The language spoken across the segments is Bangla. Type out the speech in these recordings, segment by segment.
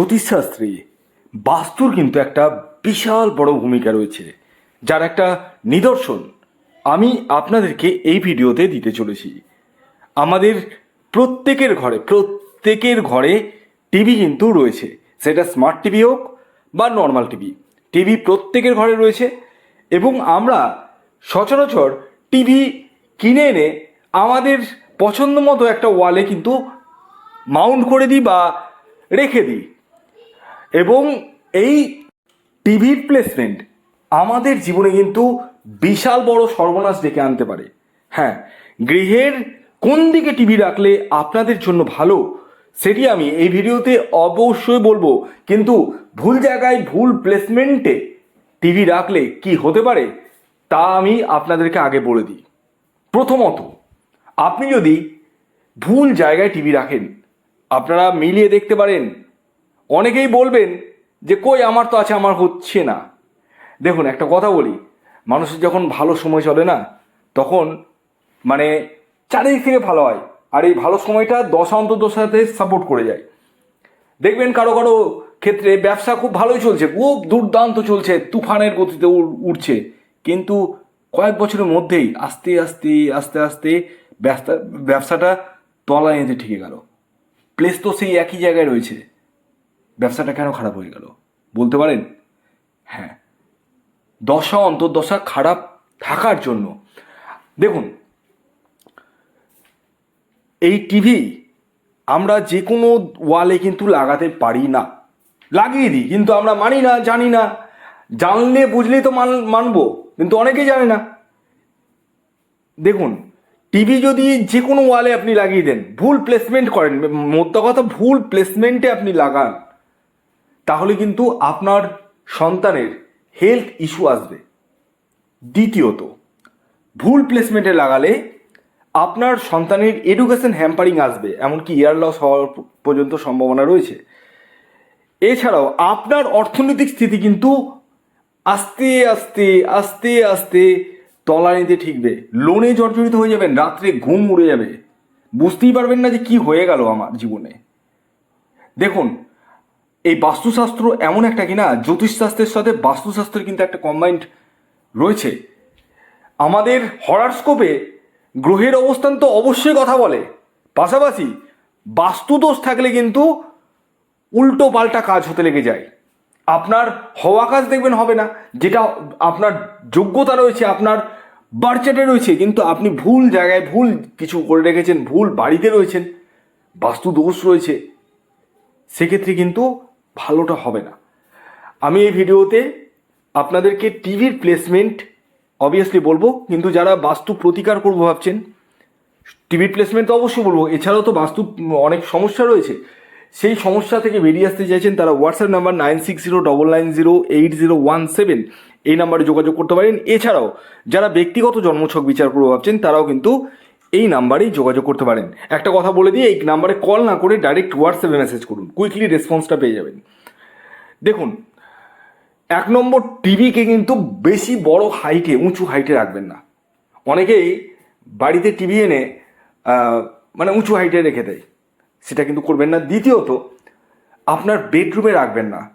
জ্যোতিষশাস্ত্রে বাস্তুর কিন্তু একটা বিশাল বড় ভূমিকা রয়েছে, যার একটা নিদর্শন আমি আপনাদেরকে এই ভিডিওতে দিতে চলেছি। আমাদের প্রত্যেকের ঘরে প্রত্যেকের ঘরে টিভি কিন্তু রয়েছে। সেটা স্মার্ট টিভি হোক বা নর্মাল টিভি টিভি প্রত্যেকের ঘরে রয়েছে এবং আমরা সচরাচর টিভি কিনে এনে আমাদের পছন্দ মতো একটা ওয়ালে কিন্তু মাউন্ট করে দিই বা রেখে দিই। এবং এই টিভির প্লেসমেন্ট আমাদের জীবনে কিন্তু বিশাল বড় সর্বনাশ ডেকে আনতে পারে। হ্যাঁ গৃহের কোন দিকে টিভি রাখলে আপনাদের জন্য ভালো সেটি আমি এই ভিডিওতে অবশ্যই বলব। কিন্তু ভুল জায়গায় ভুল প্লেসমেন্টে টিভি রাখলে কি হতে পারে তা আমি আপনাদেরকে আগে বলে দিই। প্রথমত, আপনি যদি ভুল জায়গায় টিভি রাখেন, আপনারা মিলিয়ে দেখতে পারেন অনেকেই বলবেন যে কই আমার তো আছে, আমার হচ্ছে না। দেখুন, একটা কথা বলি, মানুষের যখন ভালো সময় চলে না, তখন মানে চারিদিক থেকে ভালো হয়, আর এই ভালো সময়টা দশা অন্তর্দশাতে সাপোর্ট করে যায়। দেখবেন কারও কারও ক্ষেত্রে ব্যবসা খুব ভালোই চলছে, খুব দুর্দান্ত চলছে, তুফানের গতিতে উঠছে কিন্তু কয়েক বছরের মধ্যেই আস্তে আস্তে আস্তে আস্তে ব্যবসা ব্যবসাটা তলায় এতে ঠিকে গেল। প্লেস তো সেই একই জায়গায় রয়েছে। ব্যবসাটা কেন খারাপ হয়ে গেল বলতে পারেন হ্যাঁ দশা অন্তর্দশা খারাপ থাকার জন্য দেখুন এই টিভি আমরা যে কোনো ওয়ালে কিন্তু লাগাতে পারি না লাগিয়ে দিই কিন্তু আমরা মানি না জানি না জানলে বুঝলেই তো মান মানবো কিন্তু অনেকেই জানে না দেখুন টিভি যদি যে কোনো ওয়ালে আপনি লাগিয়ে দেন ভুল প্লেসমেন্ট করেন মোদ্দা কথা ভুল প্লেসমেন্টে আপনি লাগান তাহলে কিন্তু আপনার সন্তানের হেলথ ইস্যু আসবে। দ্বিতীয়ত, ভুল প্লেসমেন্টে লাগালে আপনার সন্তানের এডুকেশন হ্যাম্পারিং আসবে, এমনকি ইয়ার লস হওয়ার পর্যন্ত সম্ভাবনা রয়েছে। এছাড়াও আপনার অর্থনৈতিক স্থিতি কিন্তু আস্তে আস্তে আস্তে আস্তে তলানিতে ঠিকবে। লোনে জর্জরিত হয়ে যাবেন, রাত্রে ঘুম উড়ে যাবে। বুঝতেই পারবেন না যে কি হয়ে গেল আমার জীবনে। দেখুন এই বাস্তুশাস্ত্র এমন একটা কিনা? জ্যোতিষশাস্ত্রের সাথে বাস্তুশাস্ত্রের কিন্তু একটা কম্বাইন্ড রয়েছে। আমাদের হরারস্কোপে গ্রহের অবস্থান তো অবশ্যই কথা বলে। পাশাপাশি বাস্তুদোষ থাকলে কিন্তু উল্টো পাল্টা কাজ হতে লেগে যায়। আপনার হওয়া কাজ দেখবেন হবে না। যেটা আপনার যোগ্যতা রয়েছে, আপনার বার্চেটে রয়েছে, কিন্তু আপনি ভুল জায়গায় ভুল কিছু করে রেখেছেন, ভুল বাড়িতে রয়েছেন বাস্তু দোষ রয়েছে। সেক্ষেত্রে কিন্তু ভালোটা হবে না। আমি এই ভিডিওতে আপনাদেরকে টিভির প্লেসমেন্ট অবভিয়াসলি বলব, কিন্তু যারা বাস্তু প্রতিকার করব ভাবছেন, টিভির প্লেসমেন্ট তো অবশ্যই বলব, এছাড়াও তো বাস্তু অনেক সমস্যা রয়েছে। সেই সমস্যা থেকে বেরিয়ে আসতে চাইছেন তারা WhatsApp number nine six zero double nine zero eight zero one seven এই নাম্বারে যোগাযোগ করতে পারেন। এছাড়াও, যারা ব্যক্তিগত জন্মছক বিচার করব ভাবছেন, তারাও কিন্তু এই নাম্বারেই যোগাযোগ করতে পারেন। একটা কথা বলে দিয়ে এই নাম্বারে কল না করে ডাইরেক্ট হোয়াটসঅ্যাপে মেসেজ করুন। কুইকলি রেসপন্সটা পেয়ে যাবেন। দেখুন, এক নম্বর টিভিকে কিন্তু বেশি বড় হাইটে উঁচু হাইটে রাখবেন না। অনেকেই বাড়িতে টিভি এনে মানে উঁচু হাইটে রেখে দেয়। সেটা কিন্তু করবেন না। দ্বিতীয়ত, আপনার বেডরুমে রাখবেন না।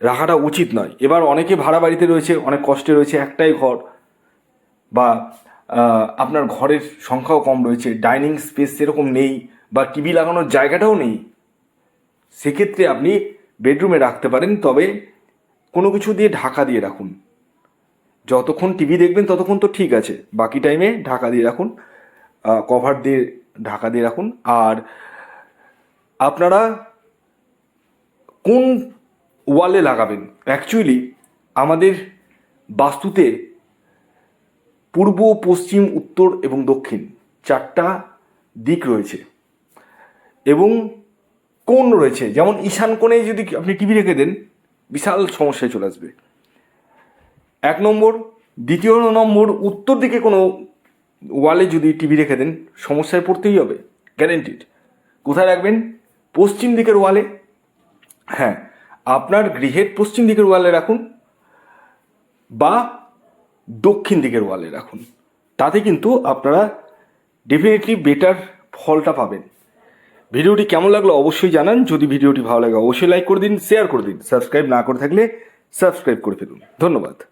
রাখাটা উচিত নয়। এবার অনেকে ভাড়া বাড়িতে রয়েছে, অনেক কষ্টে রয়েছে, একটাই ঘর। বা আপনার ঘরের সংখ্যাও কম রয়েছে ডাইনিং স্পেস সেরকম নেই বা টিভি লাগানোর জায়গাটাও নেই। সেক্ষেত্রে আপনি বেডরুমে রাখতে পারেন, তবে কোনো কিছু দিয়ে ঢাকা দিয়ে রাখুন। যতক্ষণ টিভি দেখবেন ততক্ষণ তো ঠিক আছে, বাকি টাইমে ঢাকা দিয়ে রাখুন কভার দিয়ে ঢাকা দিয়ে রাখুন। আর আপনারা কোন ওয়ালে লাগাবেন? অ্যাকচুয়ালি আমাদের বাস্তুতে পূর্ব, পশ্চিম, উত্তর এবং দক্ষিণ চারটা দিক রয়েছে এবং কোণ রয়েছে। যেমন ঈশান কোণে যদি আপনি টিভি রেখে দেন, বিশাল সমস্যায় চলে আসবে। এক নম্বর, দ্বিতীয় নম্বর, উত্তর দিকে কোনো ওয়ালে যদি টিভি রেখে দেন, সমস্যায় পড়তেই হবে গ্যারেন্টিড কোথায় রাখবেন? পশ্চিম দিকের ওয়ালে। হ্যাঁ আপনার গৃহের পশ্চিম দিকের ওয়ালে রাখুন বা দক্ষিণ দিকের ওয়ালে রাখুন। তাতে কিন্তু আপনারা ডেফিনেটলি বেটার ফলটা পাবেন। ভিডিওটি কেমন লাগল অবশ্যই জানান। যদি ভিডিওটি ভালো লাগে, অবশ্যই লাইক করে দিন শেয়ার করে দিন। সাবস্ক্রাইব না করে থাকলে সাবস্ক্রাইব করে ফেলুন। ধন্যবাদ।